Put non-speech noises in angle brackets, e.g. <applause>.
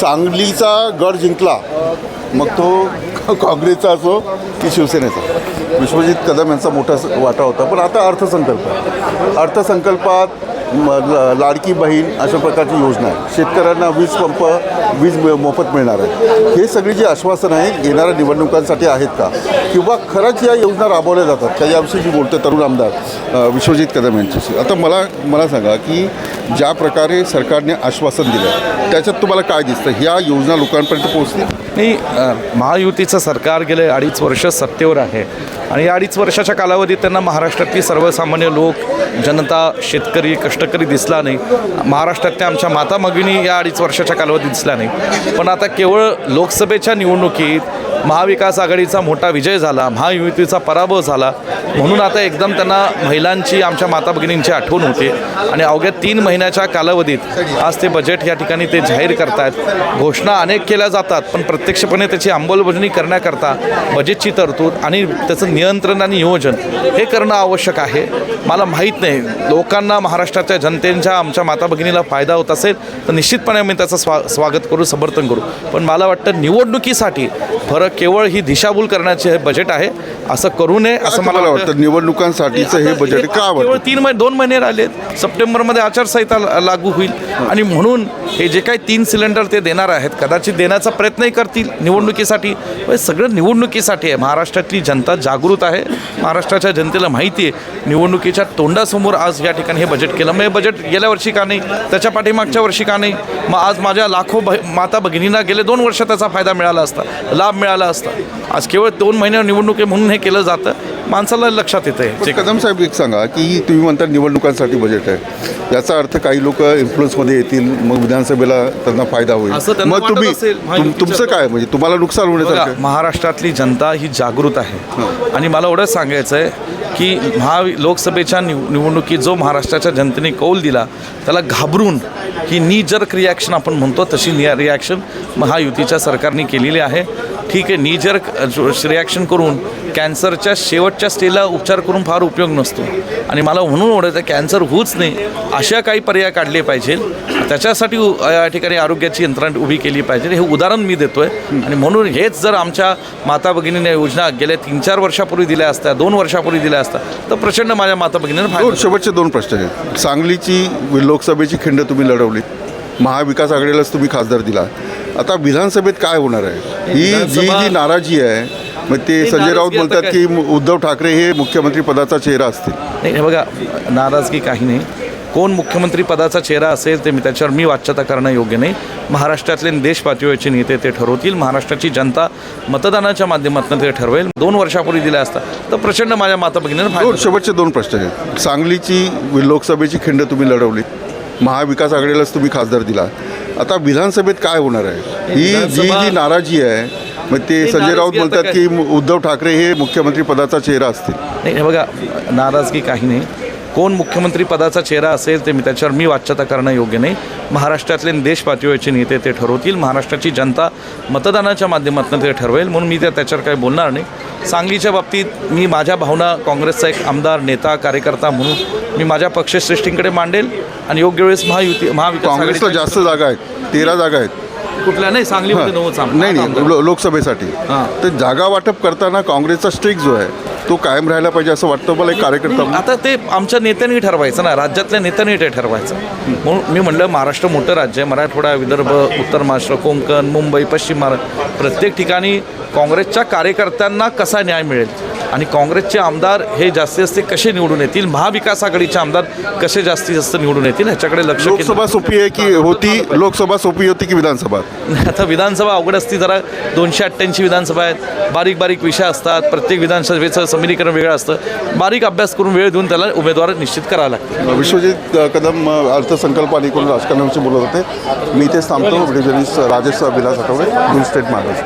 सांगलीचा गड जिंकला मग तो <laughs> काँग्रेसचा असो की शिवसेनेचा. विश्वजित कदम यांचा मोठा वाटा होता. पण आता अर्थसंकल्प अर्थसंकल्पात लाडकी बहीण अशा प्रकारची योजना आहे. शेतकऱ्यांना वीज पंप वीज मोफत मिळणार आहे. हे सगळी जी आश्वासनं आहे येणाऱ्या निवडणुकांसाठी आहेत का? किंवा खरंच या योजना राबवल्या जातात का? याविषयी जी बोलतो तरुण आमदार विश्वजित कदम यांच्याशी. आता मला मला सांगा की ज्या प्रकारे सरकारने आश्वासन दिलं त्याच्यात तुम्हाला काय दिसतं? ह्या योजना लोकांपर्यंत पोहोचतील? नाही महायुतीचं सरकार गेले अडीच वर्ष सत्तेवर आहे. आणि या अडीच वर्षाच्या कालावधीत त्यांना महाराष्ट्रातली सर्वसामान्य लोक जनता शेतकरी कष्टकरी दिसला नाही. महाराष्ट्रातल्या आमच्या माता भगिनी या अडीच वर्षाच्या कालावधीत दिसल्या नाही. पण आता केवळ लोकसभेच्या निवडणुकीत महाविकास आघाडीचा मोठा विजय झाला महायुतीचा पराभव झाला. म्हणून आता एकदम त्यांना महिलांची आमच्या माता भगिनींची आठवण होते. आणि अवघ्या तीन महिन्याच्या कालावधीत आज ते बजेट या ठिकाणी ते जाहीर करतायत. घोषणा अनेक केल्या जातात पण प्रत्यक्षपणे त्याची अंमलबजावणी करण्याकरता बजेटची तरतूद आणि त्याचं नियंत्रण आणि नियोजन हे करणं आवश्यक आहे. मला माहीत नाही. लोकांना महाराष्ट्राच्या जनतेच्या आमच्या माता भगिनीला फायदा होत असेल तर निश्चितपणे आम्ही त्याचं स्वा स्वागत करू समर्थन करू. पण मला वाटतं निवडणुकीसाठी फरक केवळ ही दिशाभूल करण्याचे हे बजेट आहे असं करू नये असं मला वाटतं. निवडणुकांसाठीचं हे बजेट का केवळ तीन महिने दोन महिने राहिलेत. सप्टेंबरमध्ये आचारसंहिता लागू होईल. आणि म्हणून हे जे काही तीन सिलेंडर ते देणार आहेत कदाचित देण्याचा प्रयत्नही करतील निवडणुकीसाठी. सगळं निवडणुकीसाठी आहे. महाराष्ट्रातली जनता जागृत आहे. महाराष्ट्राच्या जनतेला माहिती आहे. निवडणुकीच्या तोंडासमोर आज या ठिकाणी हे बजेट केलं. मग हे बजेट गेल्या वर्षी का नाही? त्याच्या पाठीमागच्या वर्षी का नाही? मग आज माझ्या लाखो भ माता भगिनींना गेले दोन वर्ष त्याचा फायदा मिळाला असता लाभ मिळाला असता. आज केवळ दोन महिन्यावर निवडणूक आहे म्हणून हे केलं जातं. माणसाला लक्षात येतं हे. पण कदम साहेब एक सांगा की तुम्ही म्हणता निवडणुकांसाठी बजेट आहे. याचा अर्थ काही लोक इन्फ्लुएन्समध्ये येतील मग विधानसभेला त्यांना फायदा होईल. मग तुम्ही तुमचं काय म्हणजे तुम्हाला नुकसान होण्यासारखं महाराष्ट्रातली जनता ही जागृत आहे. आणि मला एवढंच सांगायचं आहे की महा लोकसभेच्या निव निवडणुकीत जो महाराष्ट्राच्या जनतेने कौल दिला त्याला घाबरून ही नी जर्क रिॲक्शन आपण म्हणतो तशी नि रिॲक्शन महायुतीच्या सरकारने केलेली आहे. ठीक आहे नी जर्क रिॲक्शन करून कॅन्सरच्या शेवटच्या स्टेजला उपचार करून फार उपयोग नसतो. आणि मला म्हणून ओढायचं कॅन्सर होऊच नाही अशा काही पर्याय काढले पाहिजे. त्याच्यासाठी या ठिकाणी आरोग्याची यंत्रणा उभी केली पाहिजे. हे उदाहरण मी देतो आहे आणि म्हणून हेच जर आमच्या माता भगिनीने योजना गेल्या तीन चार वर्षापूर्वी दिल्या असत्या दोन वर्षापूर्वी दिल्या असत्या तर प्रचंड माझ्या माता भगिनींना फायदा शेवटचे दोन प्रश्न आहेत. सांगलीची लोकसभेची खिंड तुम्ही लढवली महाविकास आघाडीलाच तुम्ही खासदार दिला आता विधानसभेत काय होणार आहे? ही जी जी नाराजी आहे मग ते संजय राऊत बोलतात की उद्धव ठाकरे हे मुख्यमंत्री पदाचा चेहरा असतील. नाही हे बघा नाराजगी काही नाही. कोण मुख्यमंत्री पदाचा चेहरा असेल ते मी त्याच्यावर मी वाच्यता करणं योग्य नाही. महाराष्ट्रातले देश पातळीवरचे नेते ते ठरवतील महाराष्ट्राची जनता मतदानाच्या माध्यमातून ते ठरवेल. दोन वर्षापूर्वी दिल्या असता. तर प्रचंड माझ्या माता भगिनींना शेवटचे दोन प्रश्न आहेत. सांगलीची लोकसभेची खिंड तुम्ही लढवली महाविकास आघाडीलाच तुम्ही खासदार दिला आता विधानसभेत काय होणार आहे? ही जी जी नाराजी आहे मग ते संजय राऊत बोलतात की उद्धव ठाकरे हे मुख्यमंत्री पदाचा चेहरा असतील. नाही हे बघा नाराजगी काही नाही. कोण मुख्यमंत्री पदाचा चेहरा असेल ते मी त्याच्यावर मी वाच्यता करणं योग्य नाही. महाराष्ट्रातले देश पातळीवरचे नेते ते ठरवतील. महाराष्ट्राची जनता मतदानाच्या माध्यमातून ते ठरवेल. म्हणून मी त्या त्याच्यावर काही बोलणार नाही. सांगलीच्या बाबतीत मी माझ्या भावना काँग्रेसचा एक आमदार नेता कार्यकर्ता म्हणून मी माझ्या पक्षश्रेष्ठींकडे मांडेल. आणि योग्य वेळेस महायुती महाविकास जास्त जागा आहेत. तेरा जागा आहेत. कुठल्या नाही सांगलीमध्ये नव्हतं आम- नाही. नाही लो- लोकसभेसाठी हां. तर जागा वाटप करताना काँग्रेसचा स्ट्रिक जो आहे तो कायम राहायला पाहिजे असं वाटतं मला एक कार्यकर्ता म्हणून. आता ते आमच्या नेत्यांनी ठरवायचं ना राज्यातल्या नेत्यांनी ते ठरवायचं म्हणून मी म्हणलं महाराष्ट्र मोठं राज्य आहे मराठवाडा विदर्भ उत्तर महाराष्ट्र कोकण मुंबई पश्चिम महाराष्ट्र प्रत्येक ठिकाणी काँग्रेसच्या कार्यकर्त्यांना कसा न्याय मिळेल आणि काँग्रेसचे आमदार हे जास्तीत जास्त कसे निवडून येतील? महाविकास आघाडीचे आमदार कसे जास्तीत जास्त निवडून येतील? ह्याच्याकडे लक्ष लोकसभा सोपी आहे की होती? लोकसभा सोपी होती की विधानसभा? आता विधानसभा अवघड असती जरा दोनशे अठ्ठ्याऐंशी विधानसभा आहेत. बारीक बारीक विषय असतात. प्रत्येक विधानसभेचं समीकरण वेगळं असतं. बारीक अभ्यास करून वेळ देऊन त्याला उमेदवार निश्चित करावा लागतो. विश्वजित कदम अर्थसंकल्प आणि एकूण राजकारणाविषयी बोलत होते? मी इथेच थांबतो. राजेश विलास आठवडे न्यूज स्टेट महाराष्ट्र